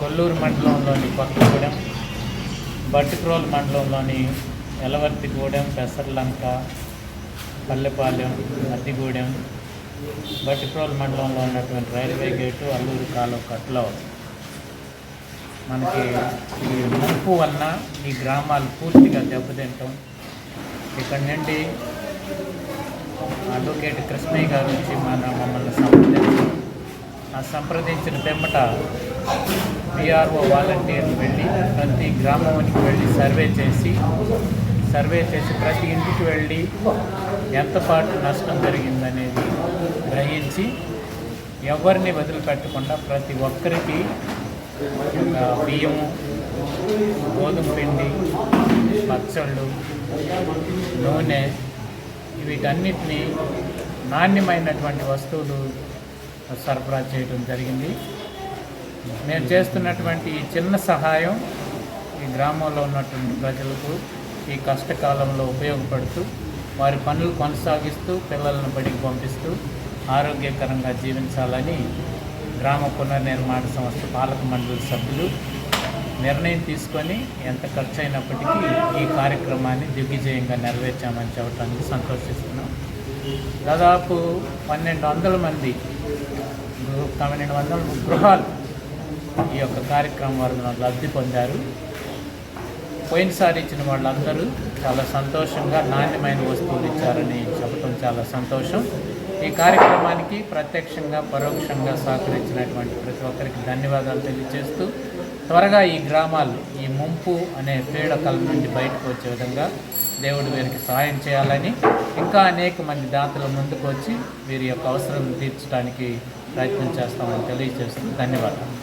కొల్లూరు మండలంలోని కొత్తగూడెం బట్టిక్రోల్ మండలంలోని ఎలవర్తిగూడెం పెసర్లంక పల్లెపాలెం అద్దిగూడెం బట్టిప్రోలు మండలంలో ఉన్నటువంటి రైల్వే గేటు అల్లూరు కాలువ కట్లో మనకి ఈ ముంపు వలన ఈ గ్రామాలు పూర్తిగా దెబ్బతింటాం. ఇక్కడ నుండి అడ్వకేట్ కృష్ణయ్య గారు వచ్చి మన మమ్మల్ని సంప్రదించారు. ఆ సంప్రదించిన పిమ్మట పిఆర్ఓ వాలంటీర్లు వెళ్ళి ప్రతి గ్రామానికి వెళ్ళి సర్వే చేసి సర్వే చేసి ప్రతి ఇంటికి వెళ్ళి ఎంత పాటు నష్టం జరిగిందనేది గ్రహించి ఎవరిని వదిలిపెట్టకుండా ప్రతి ఒక్కరికి బియ్యము గోధుమ పిండి పచ్చళ్ళు నూనె వీటన్నిటిని నాణ్యమైనటువంటి వస్తువులు సరఫరా చేయడం జరిగింది. మేము చేస్తున్నటువంటి ఈ చిన్న సహాయం ఈ గ్రామంలో ఉన్నటువంటి ప్రజలకు ఈ కష్టకాలంలో ఉపయోగపడుతూ వారి పనులు కొనసాగిస్తూ పిల్లలను బడికి పంపిస్తూ ఆరోగ్యకరంగా జీవించాలని గ్రామ పునర్నిర్మాణ సంస్థ పాలక మండలి సభ్యులు నిర్ణయం తీసుకొని ఎంత ఖర్చు అయినప్పటికీ ఈ కార్యక్రమాన్ని దిగ్విజయంగా నెరవేర్చామని చెప్పడానికి సంతోషిస్తున్నాం. దాదాపు పన్నెండు వందల మంది పన్నెండు వందల గృహాలు ఈ యొక్క కార్యక్రమం వారు లబ్ధి పొందారు. పోయినసారి ఇచ్చిన వాళ్ళందరూ చాలా సంతోషంగా నాణ్యమైన వస్తువులు ఇచ్చారని చెప్పడం చాలా సంతోషం. ఈ కార్యక్రమానికి ప్రత్యక్షంగా పరోక్షంగా సహకరించినటువంటి ప్రతి ఒక్కరికి ధన్యవాదాలు తెలియజేస్తూ త్వరగా ఈ గ్రామాలు ఈ ముంపు అనే పీడకల నుండి బయటకు వచ్చే విధంగా దేవుడు వీరికి సహాయం చేయాలని ఇంకా అనేక మంది దాతలు ముందుకు వచ్చి వీరి యొక్క అవసరం తీర్చడానికి ప్రయత్నం చేస్తామని తెలియజేస్తూ ధన్యవాదాలు.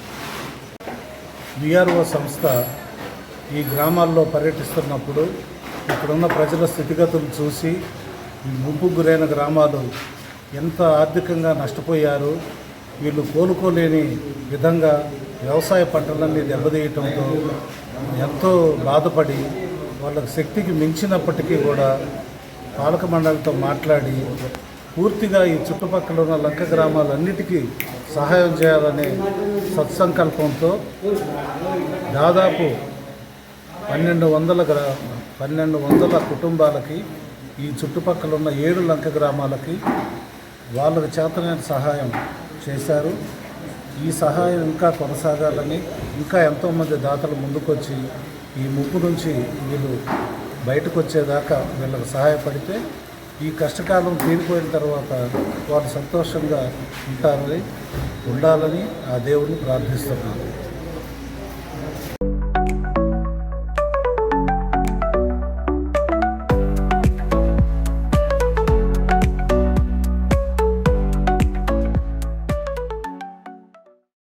విఆర్ఓ సంస్థ ఈ గ్రామాల్లో పర్యటిస్తున్నప్పుడు ఇక్కడున్న ప్రజల స్థితిగతులు చూసి ఈ ముంపు గురైన గ్రామాలు ఎంత ఆర్థికంగా నష్టపోయారు వీళ్ళు కోలుకోలేని విధంగా వ్యవసాయ పంటలన్నీ దెబ్బతీయటంతో ఎంతో బాధపడి వాళ్ళకి శక్తికి మించినప్పటికీ కూడా పాలక మండలితో మాట్లాడి పూర్తిగా ఈ చుట్టుపక్కల ఉన్న లంక గ్రామాలన్నిటికీ సహాయం చేయాలనే సత్సంకల్పంతో దాదాపు పన్నెండు వందల గ్రా పన్నెండు వందల కుటుంబాలకి ఈ చుట్టుపక్కల ఉన్న ఏడు లంక గ్రామాలకి వాళ్ళకి చేతనైన సహాయం చేశారు. ఈ సహాయం ఇంకా కొనసాగాలని ఇంకా ఎంతోమంది దాతలు ముందుకొచ్చి ఈ ముప్పు నుంచి వీళ్ళు బయటకు వచ్చేదాకా వీళ్ళకి సహాయపడితే ఈ కష్టకాలం తీరిపోయిన తర్వాత వాళ్ళు సంతోషంగా ఉంటారని ఉండాలని ఆ దేవుడిని ప్రార్థిస్తున్నాను